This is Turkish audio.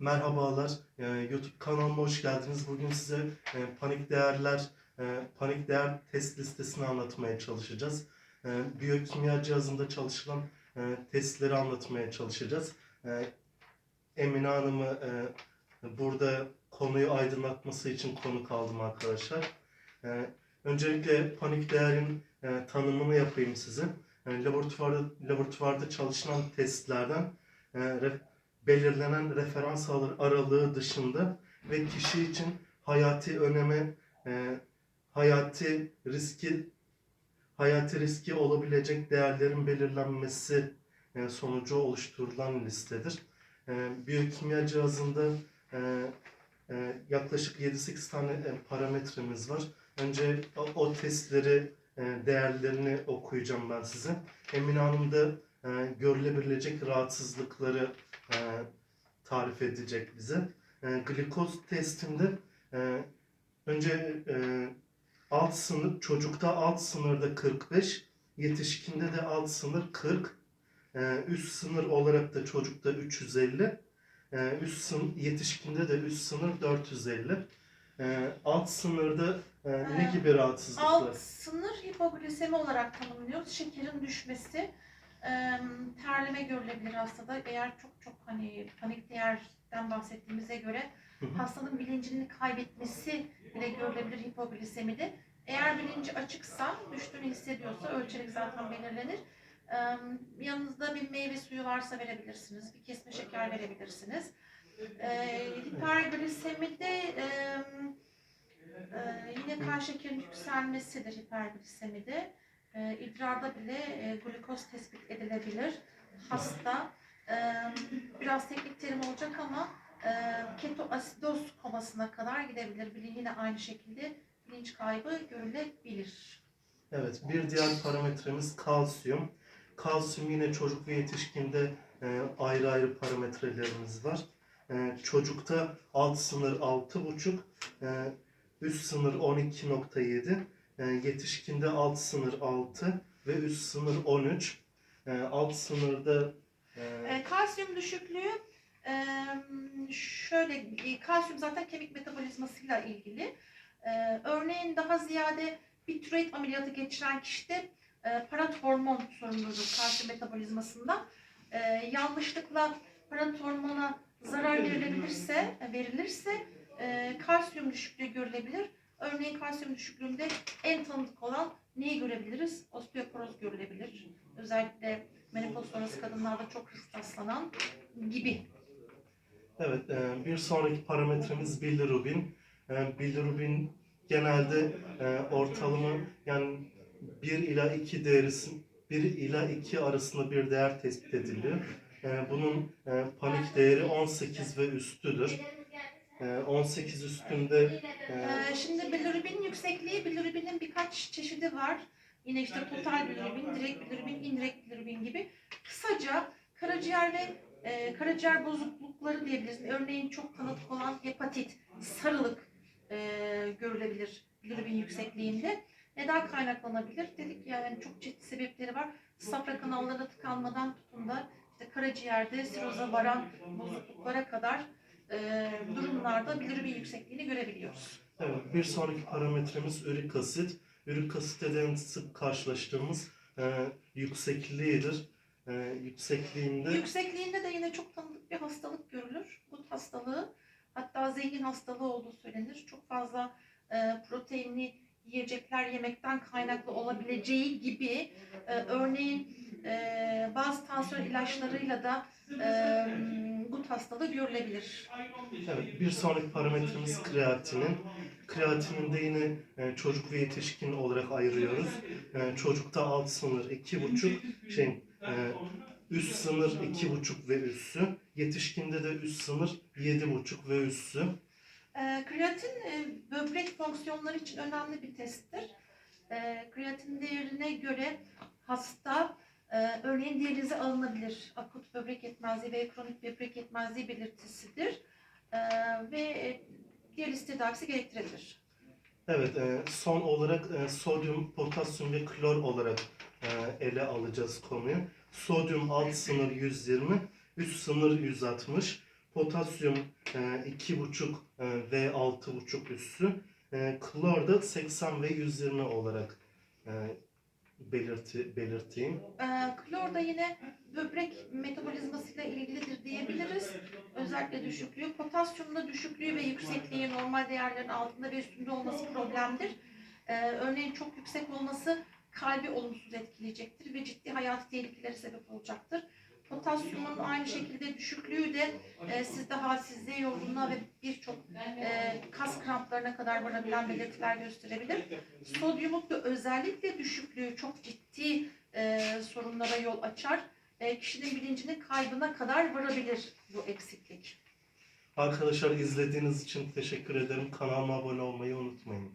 Merhabalar, Ee, YouTube kanalıma hoş geldiniz. Bugün size e, panik değerler, e, panik değer test listesini anlatmaya çalışacağız. E, biyokimya cihazında çalışılan e, testleri anlatmaya çalışacağız. E, Emine Hanım'ı e, burada konuyu aydınlatması için konuk aldım arkadaşlar. E, öncelikle panik değerin e, tanımını yapayım size. E, laboratuvarda, laboratuvarda çalışılan testlerden e, belirlenen referans aralığı dışında ve kişi için hayati öneme, e, hayati riski hayati riski olabilecek değerlerin belirlenmesi e, sonucu oluşturulan listedir. E, biyokimya cihazında e, e, yaklaşık 7-8 tane e, parametremiz var. Önce o, o testleri, e, değerlerini okuyacağım ben size. Emine Hanım da e, görülebilecek rahatsızlıkları e, tarif edecek bize. E, glikoz testinde e, önce e, alt sınır, çocukta alt sınırda 45, yetişkinde de alt sınır 40. E, üst sınır olarak da çocukta 350. E, üst sınır, yetişkinde de üst sınır 450. E, alt sınırda e, ne Ee, gibi rahatsızlıklar? Alt sınır hipoglisemi olarak tanımlıyoruz. Şekerin düşmesi, e, terleme görülebilir hastada. Eğer çok çok hani panik değerden bahsettiğimize göre hastanın bilincini kaybetmesi bile görülebilir hipoglisemide. Eğer bilinci açıksa, düştüğünü hissediyorsa ölçerek zaten belirlenir. E, yanınızda bir meyve suyu varsa verebilirsiniz. Bir kesme şeker verebilirsiniz. E, hiperglisemide e, yine kan şekerinin yükselmesidir hiperglisemide. Ee, idrarda bile e, glukoz tespit edilebilir. Hasta e, biraz teknik terim olacak ama e, ketoasidoz komasına kadar gidebilir. Bilin yine aynı şekilde bilinç kaybı görülebilir. Evet, bir diğer parametremiz kalsiyum. Kalsiyum yine çocuk ve yetişkinde e, ayrı ayrı parametrelerimiz var. E, çocukta alt sınır 6,5, e, üst sınır 12.7, e, yetişkinde alt sınır 6 ve üst sınır 13. E, alt sınırda e, E, kalsiyum düşüklüğü e, şöyle e, kalsiyum zaten kemik metabolizmasıyla ilgili. Örneğin daha ziyade bir türeyd ameliyatı geçiren kişide parat hormon sorumludur kalsiyum metabolizmasında. Yanlışlıkla parat hormona zarar verilebilirse, verilirse kalsiyum düşüklüğü görülebilir. Örneğin kalsiyum düşüklüğünde en tanıdık olan neyi görebiliriz? Osteoporoz görülebilir. Özellikle menopoz sonrası kadınlarda çok hızlı rastlanan gibi. Evet, e, bir sonraki parametremiz bilirubin. E, Bilirubin genelde e, ortalama yani 1 ila 2 değerisin 1 ila 2 arasında bir değer tespit ediliyor. Bunun panik değeri 18 ve üstüdür. E, 18 üstünde e, Ee, şimdi bilirubin yüksekliği, bilirubinin birkaç çeşidi var. Yine işte total bilirubin, direkt bilirubin, indirekt bilirubin gibi. Kısaca karaciğer ve e, karaciğer bozuklukları diyebiliriz. Örneğin çok tanıdık olan hepatit, sarılık e, görülebilir bilirubin yüksekliğinde. Neden kaynaklanabilir? Dedik ya yani çok çeşitli sebepleri var. Safra kanallarına tıkanmadan tutun da işte karaciğerde siroza varan bozukluklara kadar e, durumlarda bilirubin yüksekliğini görebiliyoruz. evet, bir sonraki parametremiz ürik asit. Ürik asitte en sık karşılaştığımız e, yüksekliğidir. E, yüksekliğinde Yüksekliğinde de yine çok tanıdık bir hastalık görülür. Gut hastalığı hatta zengin hastalığı olduğu söylenir. Çok fazla e, proteinli yiyecekler yemekten kaynaklı olabileceği gibi e, örneğin e, bazı tansiyon ilaçlarıyla da e, hastalığı görülebilir. Evet, bir sonraki parametremiz kreatinin. Kreatinin de yine e, çocuk ve yetişkin olarak ayırıyoruz. E, çocukta alt sınır 2,5, şey, e, üst sınır 2,5 ve üssü. Yetişkinde de üst sınır 7,5 ve üssü. E, kreatin e, böbrek fonksiyonları için önemli bir testtir. E, kreatin değerine göre hasta e, örneğin diyalize alınabilir. Akut böbrek yetmezliği ve kronik böbrek yetmezliği belirtisidir. E, ve e, diyaliz tedavisi gerektirebilir. Evet, e, son olarak e, sodyum, potasyum ve klor olarak e, ele alacağız konuyu. Sodyum alt sınır 120, üst sınır 160. potasyum e, 2,5 e, ve 6,5 üssü, e, klor da 80 ve 120 olarak e, belirti, belirteyim. Ee, klor da yine böbrek metabolizmasıyla ilgilidir diyebiliriz. Özellikle düşüklüğü. Potasyumda düşüklüğü ve yüksekliği normal değerlerin altında ve üstünde olması problemdir. Ee, örneğin çok yüksek olması kalbi olumsuz etkileyecektir ve ciddi hayati tehlikelere sebep olacaktır. Potasyumun aynı şekilde düşüklüğü de e, sizde halsizliğe, yorgunluğa ve birçok e, kas kramplarına kadar varabilen belirtiler gösterebilir. Sodyumun da özellikle düşüklüğü çok ciddi e, sorunlara yol açar. E, kişinin bilincinin kaybına kadar varabilir bu eksiklik. Arkadaşlar izlediğiniz için teşekkür ederim. Kanalıma abone olmayı unutmayın.